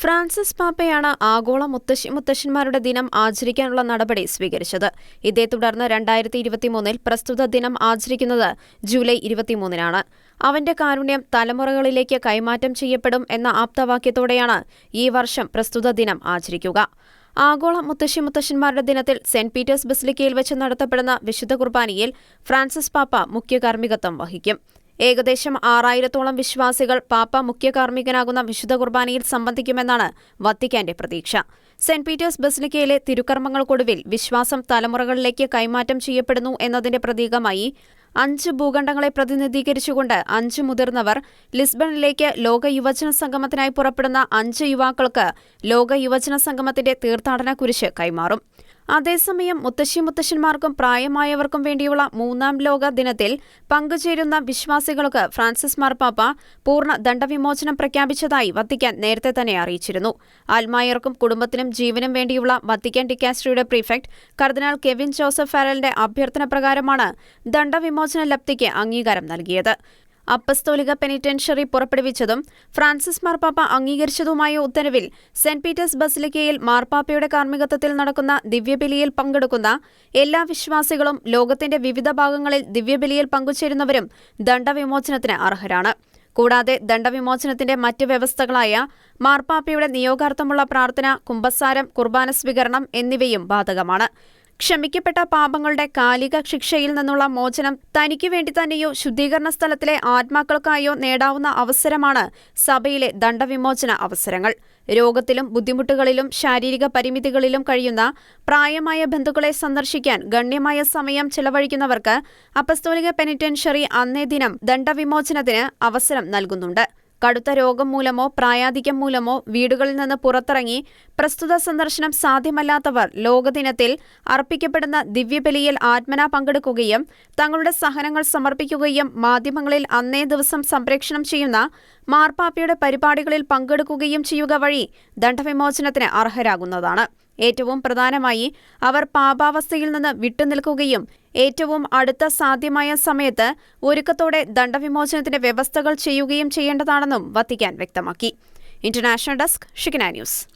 Francis പാപ്പയാണ് ആഗോള മുത്തശ്ശി മുത്തശ്ശന്മാരുടെ ദിനം ആചരിക്കാനുള്ള നടപടി സ്വീകരിച്ചത്. ഇതേ തുടർന്ന് രണ്ടായിരത്തി ഇരുപത്തിമൂന്നിൽ പ്രസ്തുത ദിനം ആചരിക്കുന്നത് ജൂലൈ ഇരുപത്തിമൂന്നിനാണ്. അവന്റെ കാരുണ്യം തലമുറകളിലേക്ക് കൈമാറ്റം ചെയ്യപ്പെടും എന്ന ആപ്തവാക്യത്തോടെയാണ് ഈ വർഷം പ്രസ്തുത ദിനം ആചരിക്കുക. ആഗോള മുത്തശ്ശി മുത്തശ്ശന്മാരുടെ ദിനത്തിൽ സെന്റ് പീറ്റേഴ്സ് ബസിലിക്കയിൽ വെച്ച് നടത്തപ്പെടുന്ന വിശുദ്ധ കുർബാനയിൽ ഫ്രാൻസിസ് പാപ്പ മുഖ്യ കാർമ്മികത്വം വഹിക്കും. ഏകദേശം ആറായിരത്തോളം വിശ്വാസികൾ പാപ്പ മുഖ്യ കാർമ്മികനാകുന്ന വിശുദ്ധ കുർബാനയിൽ സംബന്ധിക്കുമെന്നാണ് വത്തിക്കാന്റെ പ്രതീക്ഷ. സെന്റ് പീറ്റേഴ്സ് ബസിലിക്കയിലെ തിരുക്കർമ്മങ്ങൾക്കൊടുവിൽ വിശ്വാസം തലമുറകളിലേക്ക് കൈമാറ്റം ചെയ്യപ്പെടുന്നു എന്നതിന്റെ പ്രതീകമായി അഞ്ച് ഭൂഖണ്ഡങ്ങളെ പ്രതിനിധീകരിച്ചുകൊണ്ട് അഞ്ച് മുതിർന്നവർ ലിസ്ബണിലേക്ക് ലോക യുവജന സംഗമത്തിനായി പുറപ്പെടുന്ന അഞ്ച് യുവാക്കൾക്ക് ലോക യുവജന സംഗമത്തിന്റെ തീർത്ഥാടന കുരിശ് കൈമാറും. അതേസമയം മുത്തശ്ശി മുത്തശ്ശന്മാർക്കും പ്രായമായവർക്കും വേണ്ടിയുള്ള മൂന്നാം ലോക ദിനത്തിൽ പങ്കുചേരുന്ന വിശ്വാസികൾക്ക് ഫ്രാൻസിസ് മാർപ്പാപ്പ പൂർണ ദണ്ഡവിമോചനം പ്രഖ്യാപിച്ചതായി വത്തിക്കാൻ നേരത്തെ തന്നെ അറിയിച്ചിരുന്നു. ആൽമായർക്കും കുടുംബത്തിനും ജീവനും വേണ്ടിയുള്ള വത്തിക്കാൻ ഡിക്കാസ്ട്രിയുടെ പ്രീഫെക്ട് കർദിനാൾ കെവിൻ ജോസഫ് ഫാരലിന്റെ അഭ്യർത്ഥന പ്രകാരമാണ് ദണ്ഡവിമോചന ലബ്ധിക്ക് അംഗീകാരം നൽകിയത്. അപ്പസ്തോലിക പെനിറ്റൻഷ്യറി പുറപ്പെടുവിച്ചതും ഫ്രാൻസിസ് മാർപ്പാപ്പ അംഗീകരിച്ചതുമായ ഉത്തരവിൽ സെന്റ് പീറ്റേഴ്സ് ബസിലിക്കയിൽ മാർപ്പാപ്പയുടെ കാർമ്മികത്വത്തിൽ നടക്കുന്ന ദിവ്യബലിയിൽ പങ്കെടുക്കുന്ന എല്ലാ വിശ്വാസികളും ലോകത്തിന്റെ വിവിധ ഭാഗങ്ങളിൽ ദിവ്യബലിയിൽ പങ്കുചേരുന്നവരും ദണ്ഡവിമോചനത്തിന് അർഹരാണ്. കൂടാതെ ദണ്ഡവിമോചനത്തിന്റെ മറ്റ് വ്യവസ്ഥകളായ മാർപ്പാപ്പയുടെ നിയോഗാർത്ഥമുള്ള പ്രാർത്ഥന കുമ്പസാരം കുർബാന സ്വീകരണം എന്നിവയും ബാധകമാണ്. ക്ഷമിക്കപ്പെട്ട പാപങ്ങളുടെ കാലിക ശിക്ഷയിൽ നിന്നുള്ള മോചനം തനിക്ക് വേണ്ടി തന്നെയോ ശുദ്ധീകരണ സ്ഥലത്തിലെ ആത്മാക്കൾക്കായോ നേടാവുന്ന അവസരമാണ് സഭയിലെ ദണ്ഡവിമോചന അവസരങ്ങൾ. രോഗത്തിലും ബുദ്ധിമുട്ടുകളിലും ശാരീരിക പരിമിതികളിലും കഴിയുന്ന പ്രായമായ ബന്ധുക്കളെ സന്ദർശിക്കാൻ ഗണ്യമായ സമയം ചെലവഴിക്കുന്നവർക്ക് അപ്പസ്തോലിക പെനിറ്റൻഷറി അന്നേ ദിനം ദണ്ഡവിമോചനത്തിന് അവസരം നൽകുന്നുണ്ട്. കടുത്ത രോഗം മൂലമോ പ്രായാധികം മൂലമോ വീടുകളിൽ നിന്ന് പുറത്തിറങ്ങി പ്രസ്തുത സന്ദർശനം സാധ്യമല്ലാത്തവർ ലോകദിനത്തിൽ അർപ്പിക്കപ്പെടുന്ന ദിവ്യബലിയിൽ ആത്മന പങ്കെടുക്കുകയും തങ്ങളുടെ സഹനങ്ങൾ സമർപ്പിക്കുകയും മാധ്യമങ്ങളിൽ അന്നേ ദിവസം സംപ്രേക്ഷണം ചെയ്യുന്ന മാർപ്പാപ്പയുടെ പരിപാടികളിൽ പങ്കെടുക്കുകയും ചെയ്യുക വഴി ദണ്ഡവിമോചനത്തിന് അർഹരാകുന്നതാണ്. ഏറ്റവും പ്രധാനമായി അവർ പാപാവസ്ഥയിൽ നിന്ന് വിട്ടുനിൽക്കുകയും ഏറ്റവും അടുത്ത സാധ്യമായ സമയത്ത് ഒരുക്കത്തോടെ ദണ്ഡവിമോചനത്തിന്റെ വ്യവസ്ഥകൾ ചെയ്യുകയും ചെയ്യേണ്ടതാണെന്നും വത്തിക്കാൻ വ്യക്തമാക്കി. ഇന്റർനാഷണൽ ഡെസ്ക് ഷിക്കന ന്യൂസ്.